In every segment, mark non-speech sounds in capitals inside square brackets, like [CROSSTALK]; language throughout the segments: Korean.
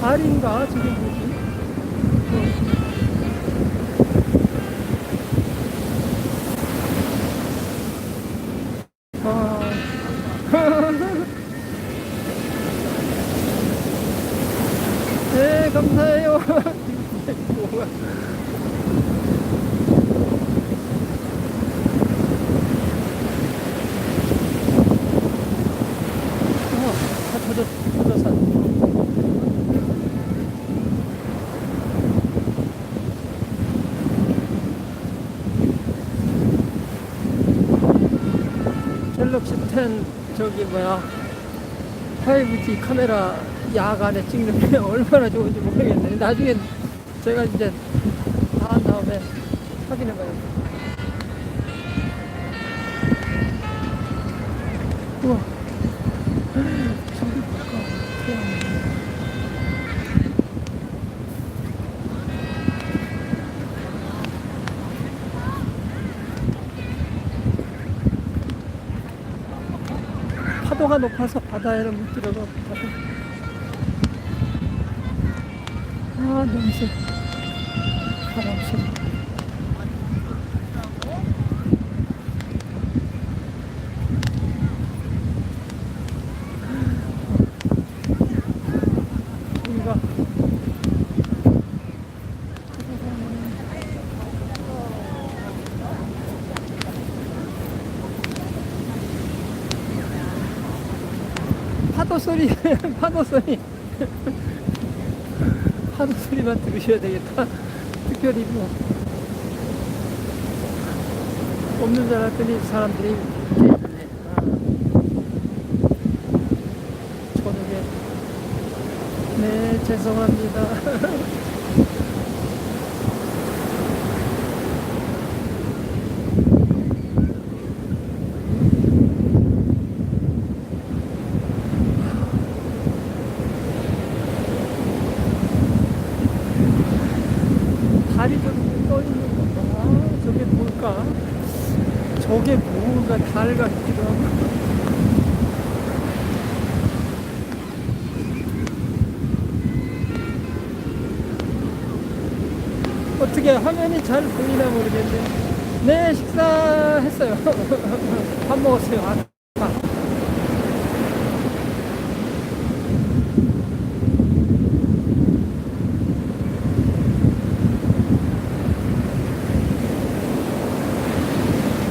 뭐지? 어. 아. 네, 감사해요. 뭐야. 어, 다 젖어, 젖어서. 10 저기 뭐야 5G 카메라 야간에 찍는 게 얼마나 좋은지 모르겠네. 나중에 제가 이제 다 한 다음에 확인해 봐야겠다. 우와. 저기 볼까? 태양. 파도가 높아서 바다에는 못 들어가. 바다. 아, 냄새. 바람 소리. 여기가 파도 소리, [LAUGHS] 파도 소리. [LAUGHS] 파도 소리만 들으셔야 되겠다. 특별히 뭐. 없는 줄 알았더니 사람들이 이렇게. 아. 저녁에. 네, 죄송합니다. [LAUGHS] 달이 좀 떠있는 건가? 아, 저게 뭘까? 저게 뭔가 달 같기도 하고. 어떻게 화면이 잘 보이나 모르겠네. 네, 식사했어요. [LAUGHS] 밥 먹었어요. 아까.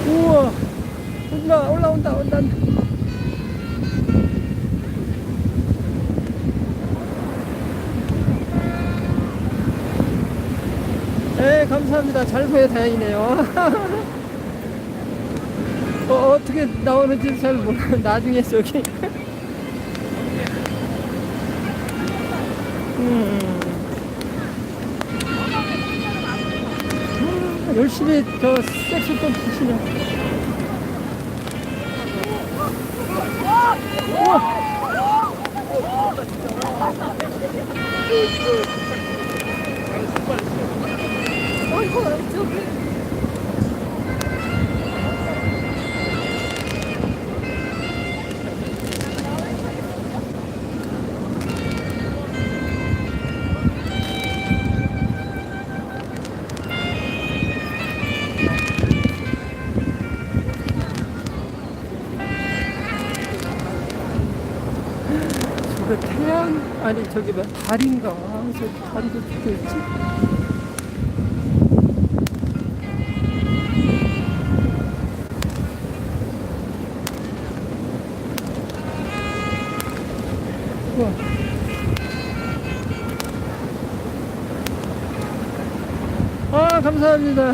우와, 올라, 올라온다, 온다. 네, 감사합니다. 잘 보여 다행이네요. [LAUGHS] 어, 어떻게 나오는지 잘 몰라. [LAUGHS] 나중에 저기. [LAUGHS] 음. 음, 열심히 저 색소폰 치시네. 우와. 어이구, 저기. 저거 태양 아니 저기 뭐 달인가 저 달이 저쪽에 있지 우와. 아 감사합니다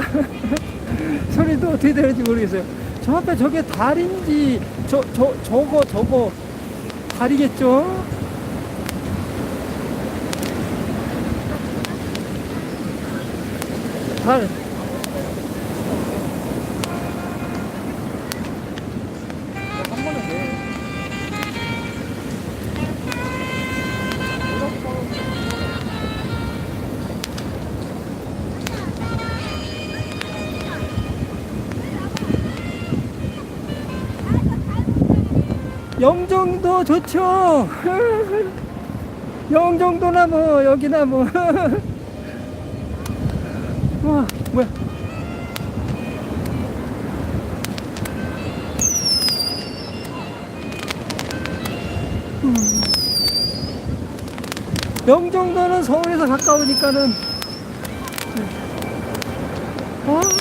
[LAUGHS] 소리도 어떻게 되는지 모르겠어요 저 앞에 저게 달인지 저, 저, 저거 저거 달이겠죠? 달. 좋죠. [LAUGHS] 영종도나 뭐 여기나 뭐. [LAUGHS] 와 뭐야? 음. 영종도는 서울에서 가까우니까는 아.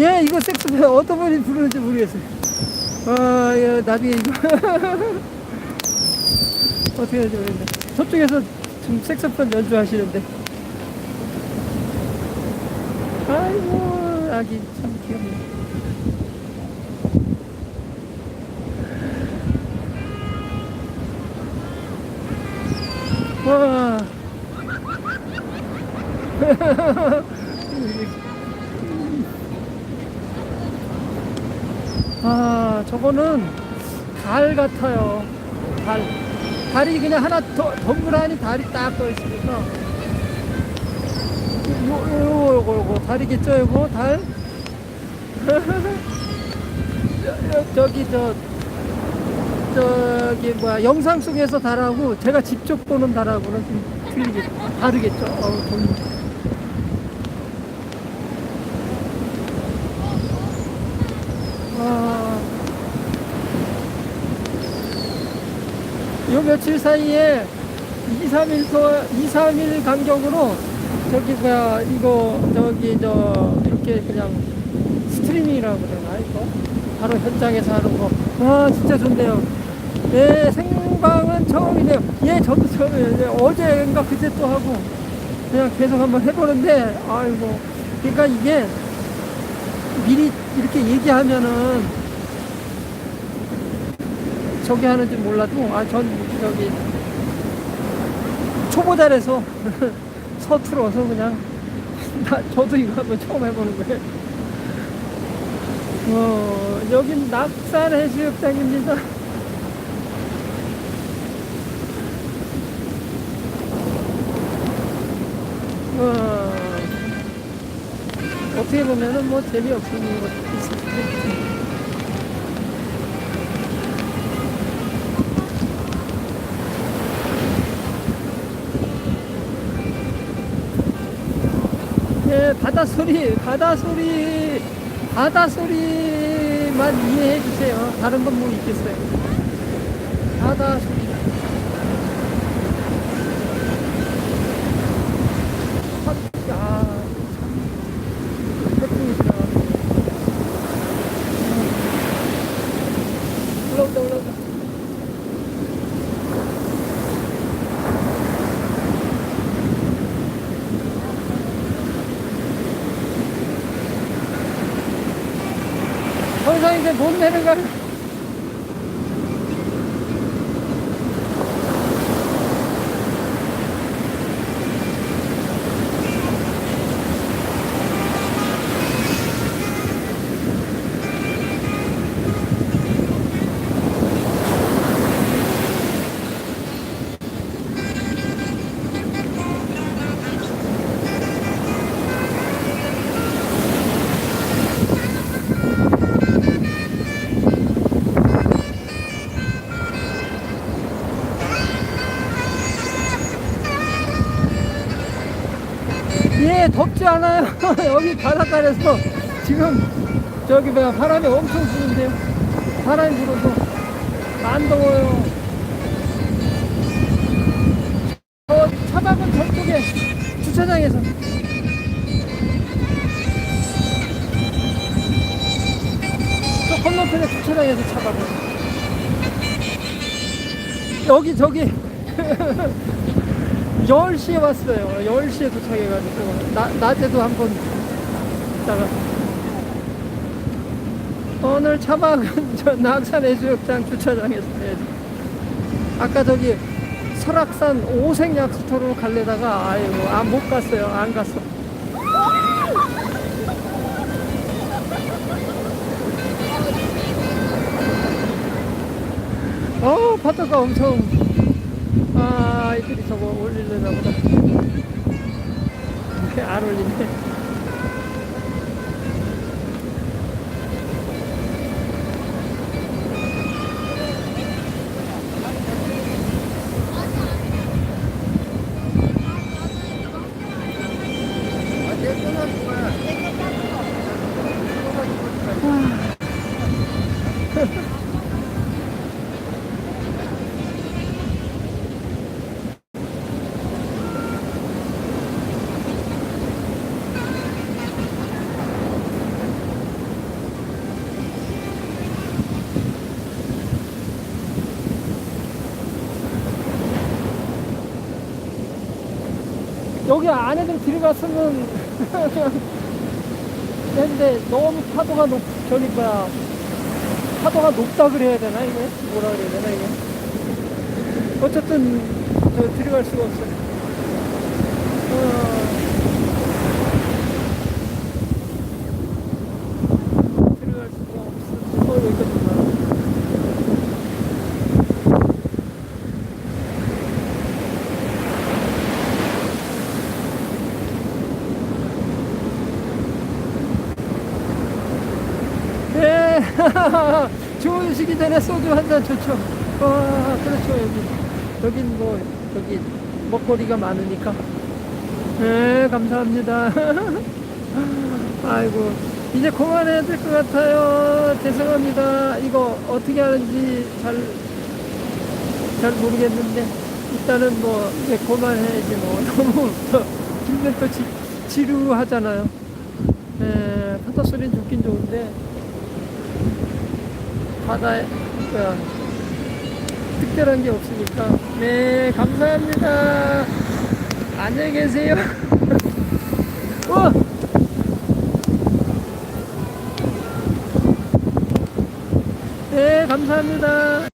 예, 이거 섹스폰 어떤 분이 부르는지 모르겠어요. 아, 예, 나중에 이거 [LAUGHS] 어떻게 해야 모르겠네. 저쪽에서 지금 섹스폰 연주하시는데. 아이고, 아기 참 귀엽네. 와. [LAUGHS] 아, 저거는 달 같아요. 달. 달이 그냥 하나 더, 동그라니 달이 딱 떠 있으니까. 요, 요, 요거, 요거. 달이겠죠, 요거? 달? [LAUGHS] 저기, 저, 저기, 뭐야, 영상 속에서 달하고 제가 직접 보는 달하고는 좀 틀리겠죠. 다르겠죠. 어우, 돈. 아, 요 며칠 사이에 2, 3일 더, 2, 3일 간격으로 저기 뭐야 이거 저기 저 이렇게 그냥 스트리밍이라고 그러나 이거? 바로 현장에서 하는 거. 와 진짜 좋네요. 예 생방은 처음이네요. 예 저도 처음이에요. 예, 어제인가 그제 또 하고 그냥 계속 한번 해보는데 아이고. 그러니까 이게 미리 이렇게 얘기하면은 저기 하는지 몰라도 아 전 저기 초보자라서 [LAUGHS] 서툴어서 그냥 [LAUGHS] 나 저도 이거 한번 처음 해보는 거예요. 어, 여긴 낙산 해수욕장입니다. 어, 어떻게 보면은 뭐 재미없는 것도 있을 수도 있지. 바다 소리, 바다 소리, 바다 소리만 이해해 주세요. 다른 건 뭐 있겠어요. 바다 소리. 참, 야, 참, 태풍이다. 올라온다, 올라온다. 더 이상 여기 바닷가에서 지금 저기 뭐야 바람이 엄청 부는데요. 바람이 불어서 안 더워요. 저 차박은 저쪽에 주차장에서. 저 건너편에 주차장에서 차박을. 여기 저기 [LAUGHS] 10시에 왔어요. 10시에 도착해가지고. 나, 낮에도 한번 있다가. 오늘 차박은 [LAUGHS] 저 낙산 해수욕장 주차장에서 해야지. 아까 저기 설악산 오색 약수터로 갈래다가 아이고 안못 갔어요. 안 갔어. 어, 바다가 엄청, 아, 이들이 저거 올리려나 보다. 안 올리네. 여기 안에 좀 들어갔으면 근데 너무 파도가 높 뭐야 파도가 높다 그래야 되나 이게 뭐라 그래야 되나 이게 어쨌든 저 들어갈 수가 없어 어, 들어갈 수가 없어 어 여기까지 나 네. [LAUGHS] 주무시기 전에 소주 한 잔 좋죠. 와, 그렇죠, 여기. 여긴 뭐, 저기, 먹거리가 많으니까. 네, 감사합니다. [LAUGHS] 아이고, 이제 그만해야 될 것 같아요. 죄송합니다. 이거 어떻게 하는지 잘, 잘 모르겠는데, 일단은 뭐, 이제 그만해야지 뭐. [LAUGHS] 너무, 또 지, 지루하잖아요. 예, 파도 소리는 좋긴 좋은데, 바다에 뭐야 특별한 게 없으니까. 네 감사합니다. 안녕히 계세요. [LAUGHS] 어! 네 감사합니다